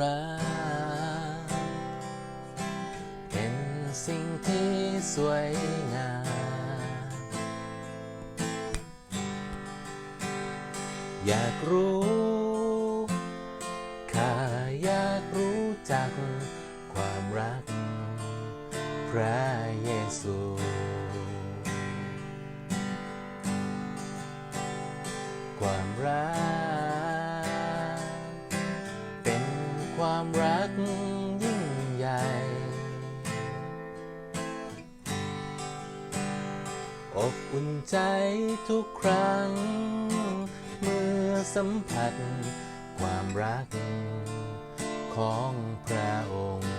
รัก เป็นสิ่งที่สวยงาม อยากรู้ข้าอยากรู้จักความรัก พระเยซู อบอุ่นใจทุกครั้ง เมื่อสัมผัสความรักของพระองค์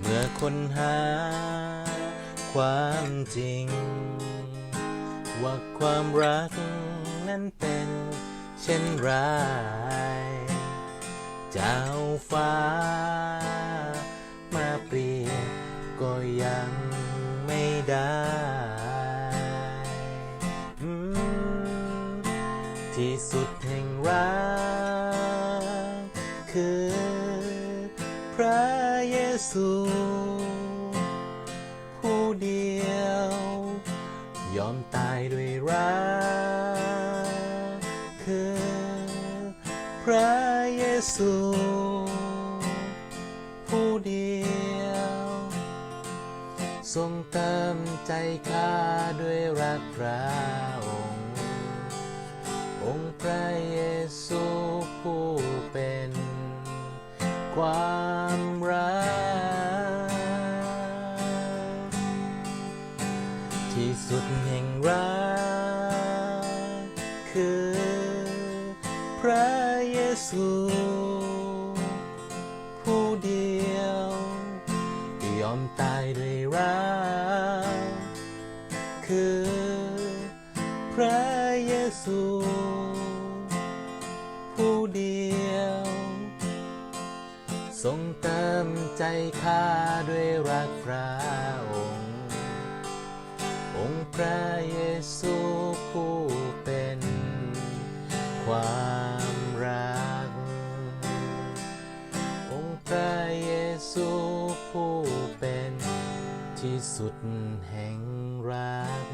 เมื่อคนหาความจริง ว่าความรักนั้นเป็นเช่นไรเจ้าฟ้า ที่สุดแห่งรักคือพระเยซู ผู้เดียว ยอมตายด้วยรักคือพระเยซู ผู้เดียว ทรงเติมใจข้าด้วยรักพระองค์ องค์พระเยซูผู้เป็น ความรัก ที่สุดแห่งรัก คือพระเยซูผู้เดียวยอมตายด้วยรักคือพระเยซู ทรงเติมใจข้าด้วยรักพระองค์ องค์พระเยซูผู้เป็นความรัก องค์พระเยซูผู้เป็นที่สุดแห่งรัก